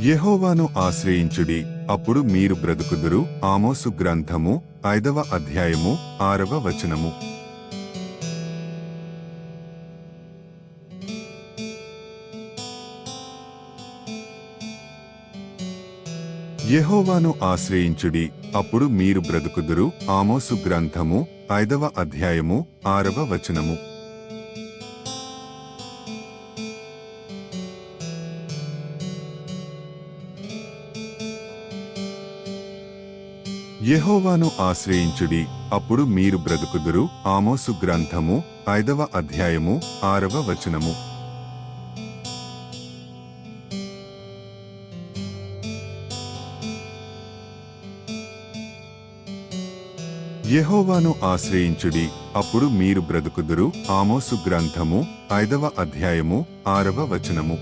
యెహోవాను ఆశ్రయించుడి. అప్పుడు మీరు బ్రతుకుదురు. ఆమోసు గ్రంథము ఐదవ అధ్యాయము ఆరవ వచనము. యెహోవాను ఆశ్రయించుడి. అప్పుడు మీరు బ్రతుకుదురు. ఆమోసు గ్రంథము ఐదవ అధ్యాయము ఆరవ వచనము. యెహోవాను ఆశ్రయించుడి. అప్పుడు మీరు బ్రతుకుదురు. ఆమోసు గ్రంథము ఐదవ అధ్యాయము ఆరవ వచనము. యెహోవాను ఆశ్రయించుడి. అప్పుడు మీరు బ్రతుకుదురు. ఆమోసు గ్రంథము ఐదవ అధ్యాయము ఆరవ వచనము.